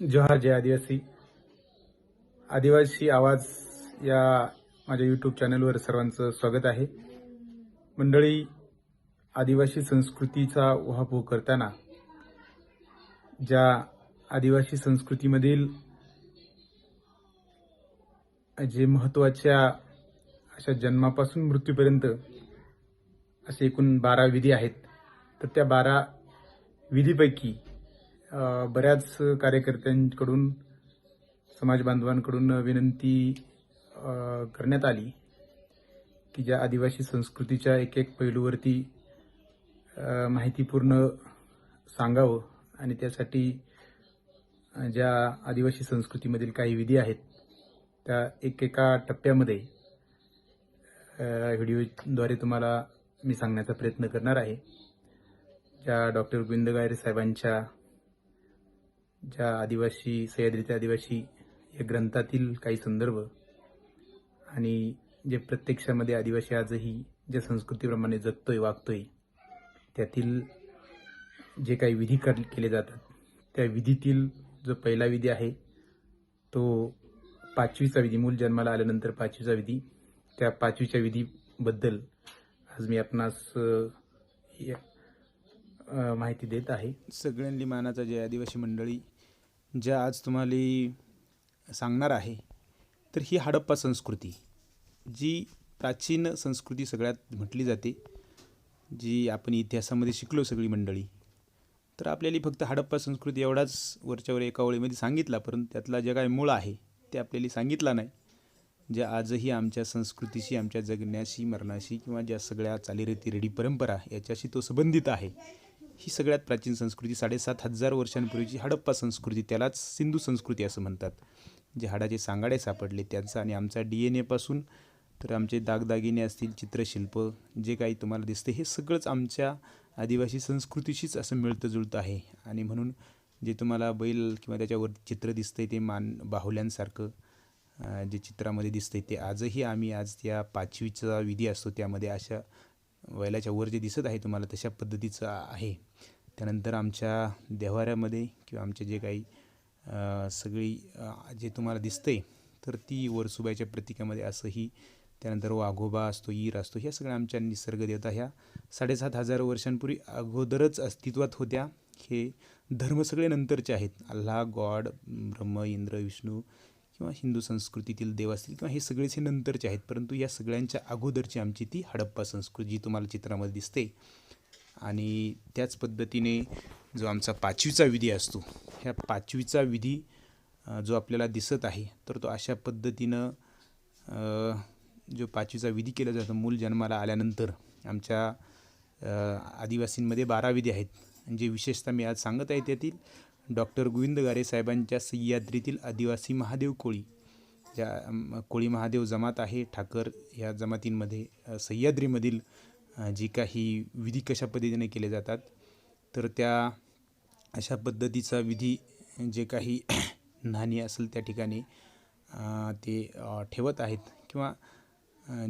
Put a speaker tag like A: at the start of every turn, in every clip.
A: जोहार जय आदिवासी. आदिवासी आवाज या माझ्या यूट्यूब चॅनलवर सर्वांचं स्वागत आहे. मंडळी आदिवासी संस्कृतीचा उहापोह करताना ज्या आदिवासी संस्कृतीमधील जे महत्त्वाच्या अशा जन्मापासून मृत्यूपर्यंत असे एकूण बारा विधी आहेत तर त्या बारा विधीपैकी बऱ्याच कार्यकर्त्यांकडून समाज बांधवांकडून विनंती करण्यात आली की ज्या आदिवासी संस्कृतीच्या एक एक पैलूवरती माहितीपूर्ण सांगावं आणि त्यासाठी ज्या आदिवासी संस्कृतीमधील काही विधी आहेत त्या एकेका टप्प्यामध्ये व्हिडिओद्वारे तुम्हाला मी सांगण्याचा प्रयत्न करणार आहे. ज्या डॉक्टर गोविंद गायरे साहेबांच्या ज्या आदिवासी सह्याद्रीच्या आदिवासी या ग्रंथातील काही संदर्भ आणि जे प्रत्यक्षामध्ये आदिवासी आजही ज्या संस्कृतीप्रमाणे जगतोय वागतोय त्यातील जे काही विधी कर केले जातात त्या विधीतील जो पहिला विधी आहे तो पाचवीचा विधी मूल जन्माला आल्यानंतर पाचवीचा विधी. त्या पाचवीच्या विधीबद्दल आज मी आपणास या- माहिती देत आहे.
B: सगळ्यांनी मानाचा जे आदिवासी मंडळी ज्या आज तुम्हाला सांगणार आहे तर ही हडप्पा संस्कृती जी प्राचीन संस्कृती सगळ्यात म्हटली जाते जी आपण इतिहासामध्ये शिकलो सगळी मंडळी. तर आपल्याला फक्त हडप्पा संस्कृती एवढाच वरच्यावर एका ओळीमध्ये सांगितला परंतु त्यातला जे काय मूळ आहे ते आपल्याला सांगितला नाही. ज्या आजही आमच्या संस्कृतीशी आमच्या जगण्याशी मरणाशी किंवा ज्या सगळ्या चालीरीती रेडी परंपरा याच्याशी तो संबंधित आहे. ही सगळ्यात प्राचीन संस्कृती साडेसात हजार वर्षांपूर्वीची हडप्पा संस्कृती त्यालाच सिंधू संस्कृती असं म्हणतात. जे हाडाचे सांगाडे सापडले त्यांचा आणि आमचा डी एन एपासून तर आमचे दागदागिने असतील चित्रशिल्प जे काही तुम्हाला दिसते हे सगळंच आमच्या आदिवासी संस्कृतीशीच असं मिळतं जुळतं आहे. आणि म्हणून जे तुम्हाला बैल किंवा त्याच्यावर चित्र दिसतंय ते मान बाहुल्यांसारखं जे चित्रामध्ये दिसतंय ते आजही आम्ही आज त्या पाचवीचा विधी असतो त्यामध्ये अशा वयलाच्या वर जे दिसत आहे तुम्हाला तशा पद्धतीचं आहे. त्यानंतर आमच्या देव्हाऱ्यामध्ये किंवा आमचे जे काही सगळी जे तुम्हाला दिसतंय तर ती वरसुबाईच्या प्रतीकामध्ये असंही त्यानंतर वाघोबा असतो ईर असतो ह्या सगळ्या आमच्या निसर्ग देवता ह्या साडेसात हजार वर्षांपूर्वी अगोदरच अस्तित्वात होत्या. हे धर्म सगळे नंतरचे आहेत. अल्लाह गॉड ब्रह्म इंद्र विष्णू किंवा हिंदू संस्कृतीतील देव असतील किंवा हे सगळेच हे नंतरचे आहेत परंतु या सगळ्यांच्या अगोदरची आमची ती हडप्पा संस्कृती जी तुम्हाला चित्रामध्ये दिसते. आणि त्याच पद्धतीने जो आमचा पाचवीचा विधी असतो ह्या पाचवीचा विधी जो आपल्याला दिसत आहे तर तो अशा पद्धतीनं जो पाचवीचा विधी केला जातो मूल जन्माला आल्यानंतर आमच्या आदिवासींमध्ये बारा विधी आहेत. जे विशेषतः मी आज सांगत आहे त्यातील डॉक्टर गोविंद गारे साहेबांच्या सह्याद्रीतील आदिवासी महादेव कोळी ज्या कोळी महादेव जमात आहे ठाकर या जमातींमध्ये सह्याद्रीमधील जी काही विधी कशा पद्धतीने केले जातात तर त्या अशा पद्धतीचा विधी जे काही नाणी असेल त्या ठिकाणी ते ठेवत आहेत किंवा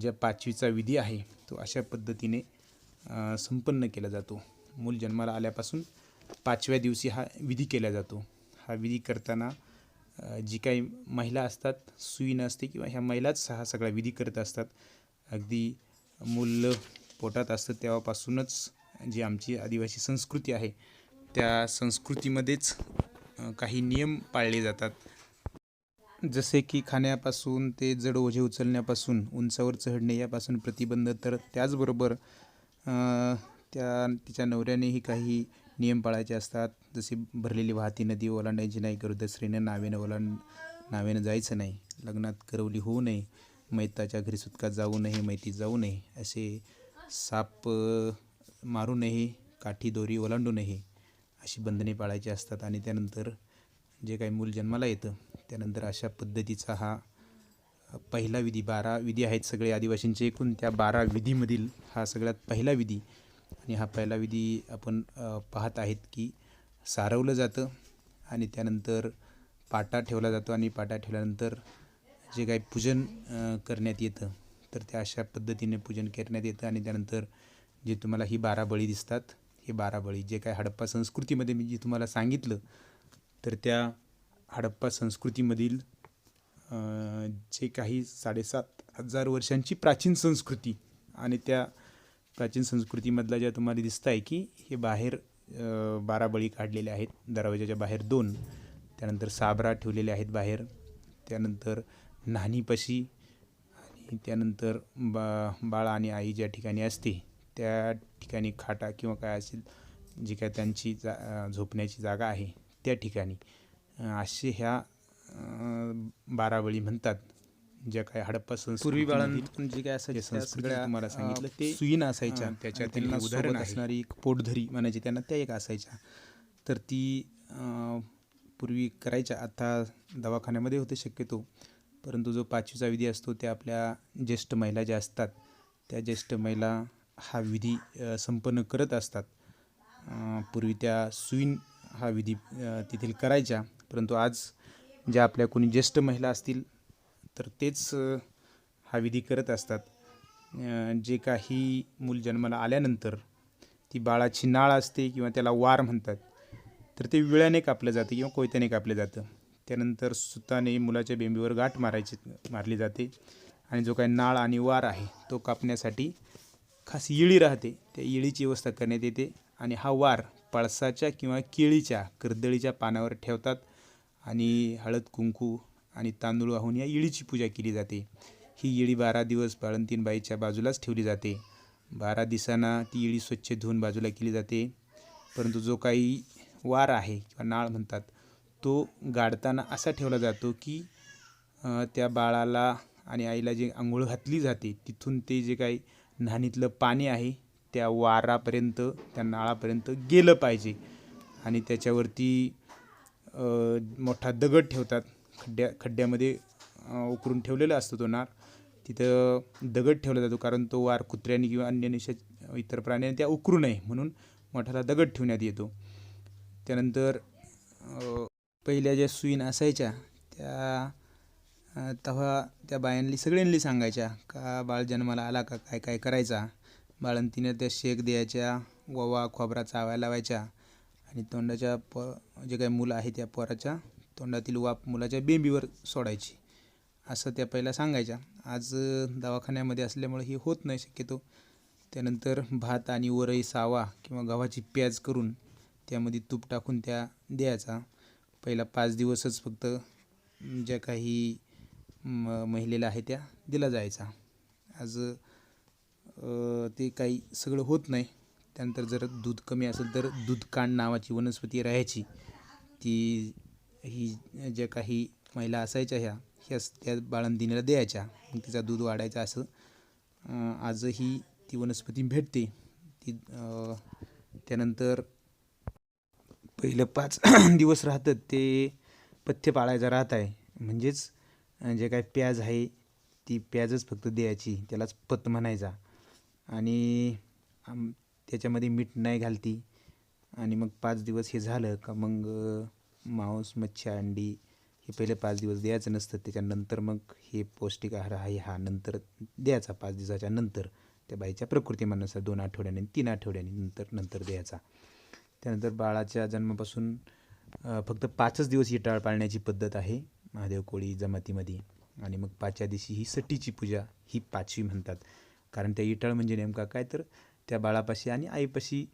B: ज्या पाचवीचा विधी आहे तो अशा पद्धतीने संपन्न केला जातो. मूल जन्माला आल्यापासून पाचव्या दिवशी हा विधी केला जातो. हा विधी करताना जी काही महिला असतात सुई नसते किंवा ह्या महिलाच हा सगळा विधी करत असतात. अगदी मूल पोटात असतं तेव्हापासूनच जी आमची आदिवासी संस्कृती आहे त्या संस्कृतीमध्येच काही नियम पाळले जातात. जसे की खाण्यापासून ते जड ओझे उचलण्यापासून उंचावर चढणे यापासून प्रतिबंध तर त्याचबरोबर त्या तिच्या नवऱ्यानेही काही नियम पाळायचे असतात. जसे भरलेली वाहती नदी ओलांडायची नाही गरुद स्त्रीनं नावेनं ओलांड नावेनं जायचं नाही. लग्नात करवली होऊ नये. मैताच्या घरी सुटका जाऊ नये मैती जाऊ नये. असे साप मारू नये. काठी दोरी ओलांडू नये. अशी बंधने पाळायची असतात आणि त्यानंतर जे काही मूल जन्माला येतं त्यानंतर अशा पद्धतीचा हा पहिला विधी बारा विधी आहेत सगळे आदिवासींचे. एकूण त्या बारा विधीमधील हा सगळ्यात पहिला विधी आणि हा पहिला विधी आपण पाहत आहेत की सारवलं जातं आणि त्यानंतर पाटा ठेवला जातो आणि पाटा ठेवल्यानंतर जे काही पूजन करण्यात येतं तर त्या अशा पद्धतीने पूजन करण्यात येतं आणि त्यानंतर जे तुम्हाला ही बारा बळी दिसतात हे बारा बळी जे काय हडप्पा संस्कृतीमध्ये मी जे तुम्हाला सांगितलं तर त्या
C: हडप्पा संस्कृतीमधील जे काही साडेसात हजार वर्षांची प्राचीन संस्कृती आणि त्या प्राचीन संस्कृतीमधला ज्या तुम्हाला दिसत आहे की हे बाहेर बारा बळी काढलेले आहेत. दरवाजाच्या बाहेर दोन त्यानंतर साबरा ठेवलेले आहेत बाहेर त्यानंतर नाणीपाशी आणि त्यानंतर बा बाळ आणि आई ज्या ठिकाणी असते त्या ठिकाणी खाटा किंवा काय असेल जी काय त्यांची जा झोपण्याची जागा आहे त्या ठिकाणी. असे ह्या अ, बारा बळी म्हणतात. ज्या काय हडप्पा
B: बाळांतून जे काय असायचे त्या
C: संस्कृती
B: सगळ्या
C: तुम्हाला सांगितलं ते
B: सुईन असायच्या.
C: त्याच्यातील
B: त्याच्यात त्यांना
C: उदाहरण.
B: असणारी एक पोटधरी म्हणायची त्यांना त्या एक असायच्या. तर ती पूर्वी करायच्या. आता दवाखान्यामध्ये होते शक्यतो. परंतु जो पाचवीचा विधी असतो ते आपल्या ज्येष्ठ महिला ज्या असतात त्या ज्येष्ठ महिला हा विधी संपन्न करत असतात. पूर्वी त्या सुईन हा विधी तेथील करायच्या. परंतु आज ज्या आपल्या कोणी ज्येष्ठ महिला असतील तर तेच हा विधी करत असतात. जे काही मूल जन्माला आल्यानंतर ती बाळाची नाळ असते किंवा त्याला वार म्हणतात तर ते विळ्याने कापलं जातं किंवा कोयत्याने कापलं जातं. त्यानंतर सुताने मुलाच्या बेंबीवर गाठ मारायची मारली जाते आणि जो काही नाळ आणि वार आहे तो कापण्यासाठी खास इळी राहते. त्या इळीची व्यवस्था करण्यात येते आणि हा वार पळसाच्या किंवा केळीच्या कर्दळीच्या पानावर ठेवतात आणि हळद कुंकू आणि तांदूळ वाहून या येळीची पूजा केली जाते. ही येळी बारा दिवस बाळंतीनबाईच्या बाजूलाच ठेवली जाते. बारा दिवसांना ती येळी स्वच्छ धुवून बाजूला केली जाते. परंतु जो काही वार आहे किंवा नाळ म्हणतात तो गाडताना असा ठेवला जातो की त्या बाळाला आणि आईला जे आंघोळ घातली जाते तिथून ते जे काही न्हाणीतलं पाणी आहे त्या वारापर्यंत त्या नाळापर्यंत गेलं पाहिजे. आणि त्याच्यावरती मोठा दगड ठेवतात. खड्ड्या खड्ड्यामध्ये उकरून ठेवलेला असतो तो नार. तिथं दगड ठेवला जातो कारण तो वार कुत्र्याने किंवा अन्य निशा इतर प्राण्याने त्या उकरू नये म्हणून मठाला दगड ठेवण्यात येतो. त्यानंतर पहिल्या ज्या सुईन असायच्या त्या तेव्हा त्या बायांनी सगळ्यांनी सांगायच्या का बाळ जन्माला आला का? काय काय करायचा? बाळंतीने त्या शेक द्यायच्या ववा खोबरा चावायला लावायच्या आणि तोंडाच्या प जे काही मुलं आहे त्या पोराच्या तोंडातील वाप मुलाच्या बेंबीवर सोडायची असं त्या पहिला सांगायच्या. आज दवाखान्यामध्ये असल्यामुळे हे होत नाही शक्यतो. त्यानंतर भात आणि वरई सावा किंवा गव्हाची प्याज करून त्यामध्ये तूप टाकून त्या द्यायचा. पहिला पाच दिवसच फक्त ज्या काही म महिलेला आहे त्या दिला जायचा. आज ते काही सगळं होत नाही. त्यानंतर जर दूध कमी असेल तर दूधकांड नावाची वनस्पती राहायची. ती ही ज्या काही महिला असायच्या ह्या ह्या त्या बाळंदिनीला द्यायच्या मग तिचा दूध वाढायचा असं आजही ती वनस्पती भेटते. ती त्यानंतर पहिलं पाच दिवस राहतात ते पथ्य पाळायचं राहत आहे. म्हणजेच जे काय प्याज आहे ती प्याजच फक्त द्यायची त्यालाच पत म्हणायचा. आणि त्याच्यामध्ये मीठ नाही घालती. आणि मग पाच दिवस हे झालं का मग मांस मच्छी अंडी हे पहिले पाच दिवस द्यायचं नसतं. त्याच्यानंतर मग हे पौष्टिक आहार आहे हा नंतर द्यायचा. पाच दिवसाच्या नंतर त्या बाईच्या प्रकृतीमानुसार दोन आठवड्याने तीन आठवड्याने नंतर नंतर द्यायचा. त्यानंतर बाळाच्या जन्मापासून फक्त पाचच दिवस इटाळ पाळण्याची पद्धत आहे महादेव कोळी जमातीमध्ये. आणि मग पाचव्या दिवशी ही सटीची पूजा ही पाचवी म्हणतात. कारण त्या इटाळ म्हणजे नेमका काय तर त्या बाळापाशी आणि आईपाशी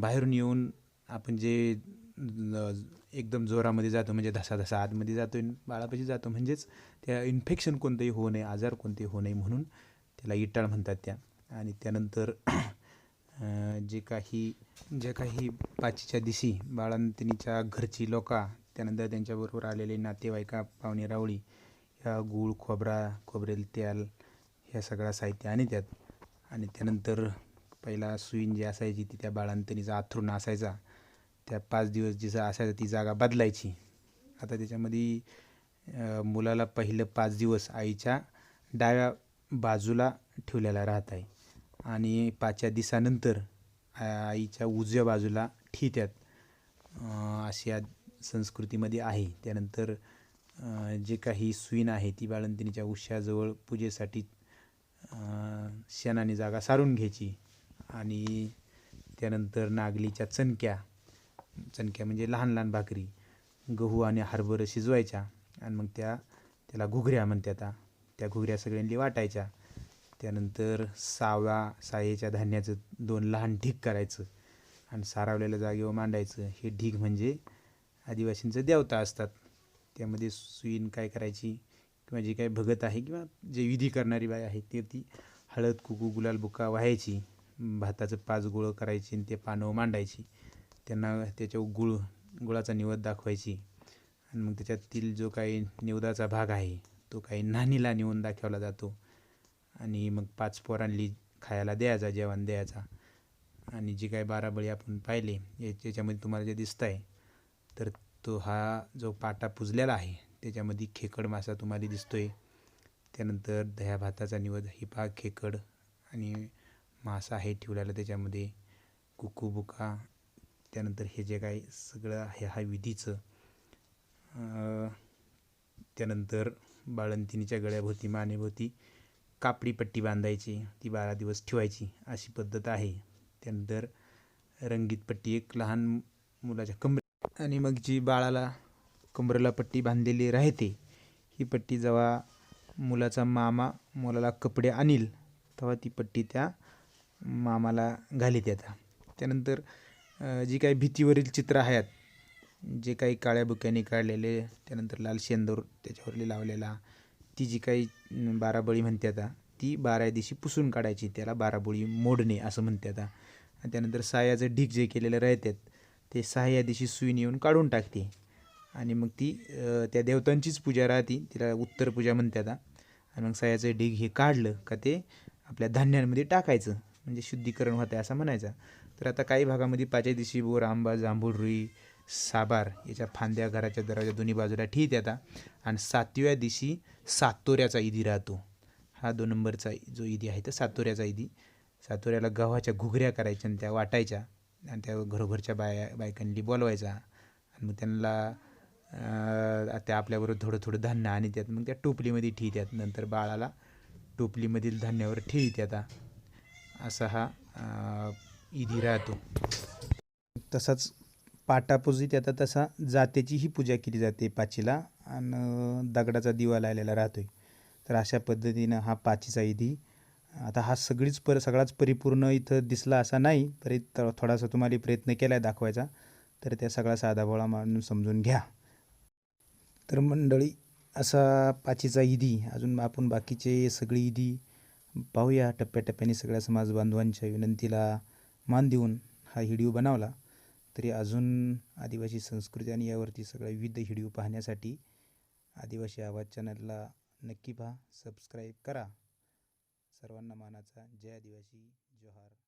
B: बाहेरून येऊन आपण जे एकदम जोरामध्ये जातो म्हणजे धसा धसा आतमध्ये जातो बाळापाशी जातो. म्हणजेच त्या इन्फेक्शन कोणतंही होऊ नये आजार कोणतेही होऊ नये म्हणून त्याला इटाळ म्हणतात त्या. आणि त्यानंतर जे काही ज्या काही पाचीच्या दिशी बाळंतिणीच्या घरची लोका त्यानंतर त्यांच्याबरोबर आलेले नातेवाईका पाहुणे रावळी ह्या गूळ खोबरा खोबरेल तेल ह्या सगळ्या साहित्य आणि त्यात आणि त्यानंतर पहिला सुईन जी असायची ती त्या बाळंतिणीचा आथरून असायचा. त्या पाच दिवस जिचं असायचं ती जागा बदलायची. आता त्याच्यामध्ये मुलाला पहिलं पाच दिवस आईच्या डाव्या बाजूला ठेवलेला राहत आहे. आणि पाचच्या दिवसानंतर आईच्या उजव्या बाजूला ठित्यात अशी अशा संस्कृतीमध्ये आहे. त्यानंतर जे काही सुईण आहे ती बाळंतिणीच्या उश्याजवळ पूजेसाठी शेणाने जागा सारून घ्यायची. आणि त्यानंतर नागलीच्या चणक्या चणक्या म्हणजे लहान लहान भाकरी गहू आणि हरभरं शिजवायच्या आणि मग त्या त्याला घुगऱ्या म्हणतात त्या घुगऱ्या सगळ्यांनी वाटायच्या. त्यानंतर सावा सायेच्या धान्याचं दोन लहान ढीग करायचं आणि सारावलेल्या जागेवर मांडायचं. हे ढीग म्हणजे आदिवासींचं देवता असतात. त्यामध्ये सुईन काय करायची किंवा जे काही भगत आहे किंवा जे विधी करणारी बाई आहे ते ती हळद कुकू गुलाल बुका व्हायची. भाताचं पाच गोळं करायची आणि ते पानं मांडायची. त्यांना त्याच्यावर गुळ गुळाचा निवद दाखवायची. आणि मग त्याच्यातील जो काही निवदाचा भाग आहे तो काही नानीला नेऊन दाखवला जातो. आणि मग पाच पोरांनी खायला द्यायचा जेवण द्यायचा. आणि जे काही बारा बळी आपण पाहिले या- याच्यामध्ये तुम्हाला जे दिसत आहे तर तो हा जो पाटा पुजलेला आहे त्याच्यामध्ये खेकड मासा तुम्हाला दिसतो आहे त्यानंतर दह्या भाताचा निवद ही पा खेकड आणि मासा आहे ठेवलेला त्याच्यामध्ये. कुकू बुका त्यानंतर हे जे काय सगळं आहे हा विधीचं त्यानंतर बाळंतिणीच्या गळ्याभोवती मानेभोवती कापडी पट्टी बांधायची ती बारा दिवस ठेवायची अशी पद्धत आहे. त्यानंतर रंगीत पट्टी एक लहान मुलाच्या कमरे. आणि मग जी बाळाला कमरेला पट्टी बांधलेली राहते ही पट्टी जेव्हा मुलाचा मामा मुलाला कपडे आणील तेव्हा ती पट्टी त्या मामाला घालीत येतात त्यानंतर जी काही भीतीवरील चित्र आहेत जे काही काळ्या बुक्याने काढलेले त्यानंतर लाल शेंदूर त्याच्यावरली लावलेला ती जी काही बाराबळी बाराबळी म्हणतात ती बारा दिवशी पुसून काढायची त्याला बाराबळी मोडणे असं म्हणतात आणि त्यानंतर सायाचं ढीक जे केलेलं राहतात ते सहा दिवशी सुईन येऊन काढून टाकते. आणि मग ती त्या देवतांचीच पूजा राहते तिला उत्तर पूजा म्हणतात आणि मग सायाचं ढीग हे काढलं का ते आपल्या धान्यांमध्ये टाकायचं म्हणजे शुद्धीकरण होतं असं म्हणायचं. तर आता काही भागामध्ये पाचव्या दिवशी बोर आंबा जांभूळ रुई साबार याच्या फांद्या घराच्या दराच्या दोन्ही बाजूला ठीक येतात आणि सातव्या दिवशी सातोऱ्याचा ईदी राहतो. हा दोन नंबरचा जो ईदी आहे तर सातोऱ्याचा ईदी. सातोऱ्याला गव्हाच्या घुगऱ्या करायच्या आणि त्या वाटायच्या. आणि त्या घरोघरच्या बाया बायकांनी बोलवायचा. आणि मग त्यांना त्या आपल्याबरोबर थोडं थोडं धान्य आणि त्यात मग त्या टोपलीमध्ये ठीक येतात नंतर बाळाला टोपलीमधील धान्यावर ठेवी येतात असा हा इधी राहतो तसाच पाटापुजीत आता तसा जातेची ही पूजा केली जाते पाचीला आणि दगडाचा दिवा लावलेला आहे तर अशा पद्धतीनं हा पाचीचा ईदी आता हा सगळीच पर सगळाच परिपूर्ण इथं दिसला असा नाही तरी थोडासा तुम्हाला प्रयत्न केला आहे दाखवायचा तर त्या सगळा साधाबोळा मानून समजून घ्या. तर मंडळी असा पाचीचा इदी. अजून आपण बाकीचे सगळी इदी पाहूया. टप्प्याटप्प्याने सगळ्या समाज बांधवांच्या विनंतीला मान देऊन हा हिडिओ बनवला तरी अजून आदिवासी संस्कृती आणि यावरती सगळ्या विविध हिडिओ पाहण्यासाठी आदिवासी आवाज चॅनलला नक्की पहा सबस्क्राईब करा. सर्वांना मानाचा जय आदिवासी जोहार.